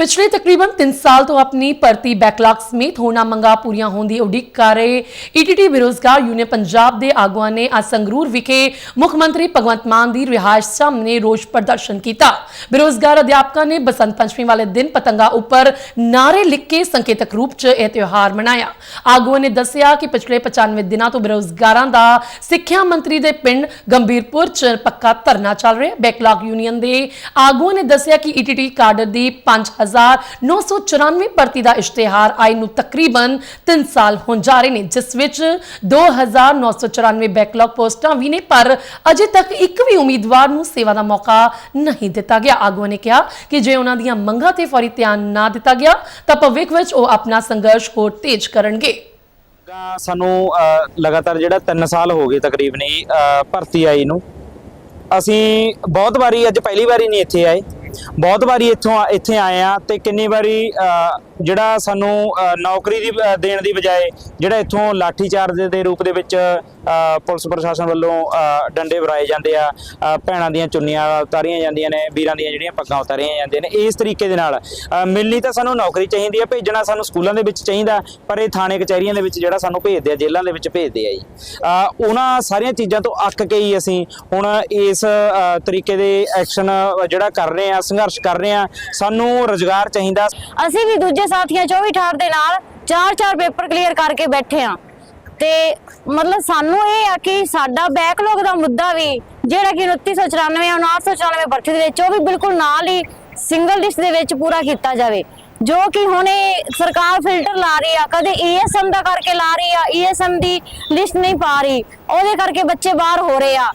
ਪਿਛਲੇ ਤਕਰੀਬਨ 3 ਸਾਲ ਤੋਂ ਆਪਣੀ ਭਰਤੀ ਬੈਕਲੌਗ ਸਮੇਤ ਹੋਣਾ ਮੰਗਾ ਪੂਰੀਆਂ ਹੋਣ ਦੀ ਉਡੀਕ ਕਰ ਰਹੇ ਈਟੀਟੀ ਬੇਰੋਜ਼ਗਾਰ ਯੂਨੀਅਨ ਪੰਜਾਬ ਦੇ ਆਗੂਆਂ ਨੇ ਅੱਜ ਸੰਗਰੂਰ ਵਿਖੇ ਮੁੱਖ ਮੰਤਰੀ ਭਗਵੰਤ ਮਾਨ ਦੀ ਰਿਹਾਇਸ਼ ਸਾਹਮਣੇ ਰੋਸ ਪ੍ਰਦਰਸ਼ਨ ਕੀਤਾ। ਬੇਰੋਜ਼ਗਾਰ ਅਧਿਆਪਕਾਂ ਨੇ ਬਸੰਤ ਪੰਚਮੀ ਵਾਲੇ ਦਿਨ ਪਤੰਗਾ ਉੱਪਰ ਨਾਰੇ ਲਿਖ ਕੇ ਸੰਕੇਤਕ ਰੂਪ 'ਚ ਇਹ ਤਿਉਹਾਰ ਮਨਾਇਆ। ਆਗੂਆਂ ਨੇ ਦੱਸਿਆ ਕਿ ਪਿਛਲੇ 95 ਦਿਨਾਂ ਤੋਂ ਬੇਰੋਜ਼ਗਾਰਾਂ ਦਾ ਸਿੱਖਿਆ ਮੰਤਰੀ ਦੇ ਪਿੰਡ ਗੰਭੀਰਪੁਰ 'ਚ ਪੱਕਾ ਧਰਨਾ ਚੱਲ ਰਿਹਾ। ਬੈਕਲੌਗ ਯੂਨੀਅਨ ਦੇ ਆਗੂਆਂ ਨੇ ਦੱਸਿਆ ਕਿ ਈਟੀਟੀ ਕਾਡਰ ਦੀ 5994 ਭਰਤੀ ਦਾ ਇਸ਼ਤਿਹਾਰ ਆਏ ਨੂੰ ਤਕਰੀਬਨ 3 ਸਾਲ ਹੋਣ ਜਾ ਰਹੇ ਨੇ, ਜਿਸ ਵਿੱਚ 2994 ਬੈਕਲੌਗ ਪੋਸਟਾਂ ਵੀ ਨੇ, ਪਰ ਅਜੇ ਤੱਕ ਇੱਕ ਵੀ ਉਮੀਦਵਾਰ ਨੂੰ ਸੇਵਾ ਦਾ ਮੌਕਾ ਨਹੀਂ ਦਿੱਤਾ ਗਿਆ। ਆਗੂਆਂ ਨੇ ਕਿਹਾ ਕਿ ਜੇ ਉਹਨਾਂ ਦੀਆਂ ਮੰਗਾਂ ਤੇ ਫੌਰੀ ਧਿਆਨ ਨਾ ਦਿੱਤਾ ਗਿਆ, ਤਾਂ ਭਵਿੱਖ ਵਿੱਚ ਉਹ ਆਪਣਾ ਸੰਘਰਸ਼ ਹੋਰ ਤੇਜ਼ ਕਰਨਗੇ। ਸਾਨੂੰ ਲਗਾਤਾਰ ਜਿਹੜਾ 3 ਸਾਲ ਹੋ ਗਏ ਤਕਰੀਬਨ ਭਰਤੀ ਆਈ ਨੂੰ, ਅਸੀਂ ਬਹੁਤ ਵਾਰੀ ਅੱਜ ਪਹਿਲੀ ਵਾਰੀ ਨਹੀਂ ਇੱਥੇ ਆਏ। ਬਹੁਤ ਵਾਰੀ ਇੱਥੋਂ ਇੱਥੇ ਆਏ ਆ ਤੇ ਕਿੰਨੀ ਵਾਰੀ ਅ, ਜਿਹੜਾ ਸਾਨੂੰ ਨੌਕਰੀ ਦੀ ਅ, ਦੇਣ ਦੀ ਬਜਾਏ ਜਿਹੜਾ ਇੱਥੋਂ ਲਾਠੀ ਚਾਰਜ ਦੇ ਰੂਪ ਦੇ ਵਿੱਚ ਪੁਲਿਸ ਪ੍ਰਸ਼ਾਸਨ ਵੱਲੋਂ ਡੰਡੇ ਵਰਾਏ ਜਾਂਦੇ ਆ ਭੈਣਾਂ ਦੀਆਂ ਚੁੰਨੀਆਂ ਉਤਾਰੀਆਂ ਜਾਂਦੀਆਂ ਨੇ ਵੀਰਾਂ ਦੀਆਂ ਜਿਹੜੀਆਂ ਪੱਗਾਂ ਉਤਾਰੀਆਂ ਜਾਂਦੀਆਂ ਨੇ ਇਸ ਤਰੀਕੇ ਦੇ ਨਾਲ ਅ, ਮਿਲਣੀ ਤਾਂ ਸਾਨੂੰ ਨੌਕਰੀ ਚਾਹੀਦੀ ਆ ਭੇਜਣਾ ਸਾਨੂੰ ਸਕੂਲਾਂ ਦੇ ਵਿੱਚ ਚਾਹੀਦਾ ਪਰ ਇਹ ਥਾਣੇ ਕਚਹਿਰੀਆਂ ਦੇ ਵਿੱਚ ਜਿਹੜਾ ਸਾਨੂੰ ਭੇਜਦੇ ਆ ਜੇਲ੍ਹਾਂ ਦੇ ਵਿੱਚ ਭੇਜਦੇ ਆ ਜੀ। ਅ, ਉਹਨਾਂ ਸਾਰੀਆਂ ਚੀਜ਼ਾਂ ਤੋਂ ਅੱਕ ਕੇ ਹੀ ਅਸੀਂ ਹੁਣ ਇਸ ਤਰੀਕੇ ਦੇ ਐਕਸ਼ਨ ਜਿਹੜਾ ਕਰ ਰਹੇ ਆ ਸੰਘਰਸ਼ ਕਰ ਰਹੇ ਆ ਸਾਨੂੰ ਰੋਜ਼ਗਾਰ ਚਾਹੀਦਾ। ਅਸੀਂ ਵੀ ਦੂਜੇ ਸਾਥੀਆਂ 24 ਠਾੜ ਦੇ ਨਾਲ ਚਾਰ ਚਾਰ ਪੇਪਰ ਕਲੀਅਰ ਕਰਕੇ ਬੈਠੇ ਆ ਤੇ ਮਤਲਬ ਸਾਨੂੰ ਇਹ ਆ ਕਿ ਸਾਡਾ ਬੈਕਲੌਗ ਦਾ ਮੁੱਦਾ ਵੀ ਜਿਹੜਾ ਕਿ 2994 ਜਾਂ 994 ਭਰਤੀ ਦੇ ਵਿੱਚ, ਉਹ ਵੀ ਬਿਲਕੁਲ ਨਾਲ ਹੀ ਸਿੰਗਲ ਲਿਸਟ ਦੇ ਵਿੱਚ ਪੂਰਾ ਕੀਤਾ ਜਾਵੇ। ਜੋ ਕਿ ਹੁਣ ਇਹ ਸਰਕਾਰ ਫਿਲਟਰ ਲਾ ਰਹੀ ਆ, ਕਦੇ ਈਐਸਐਮ ਦਾ ਕਰਕੇ ਲਾ ਰਹੀ ਆ ਈਐਸਐਮ ਦੀ ਲਿਸਟ ਨਹੀਂ ਪਾ ਰਹੀ, ਉਹਦੇ ਕਰਕੇ ਬੱਚੇ ਬਾਹਰ ਹੋ ਰਹੇ ਆ।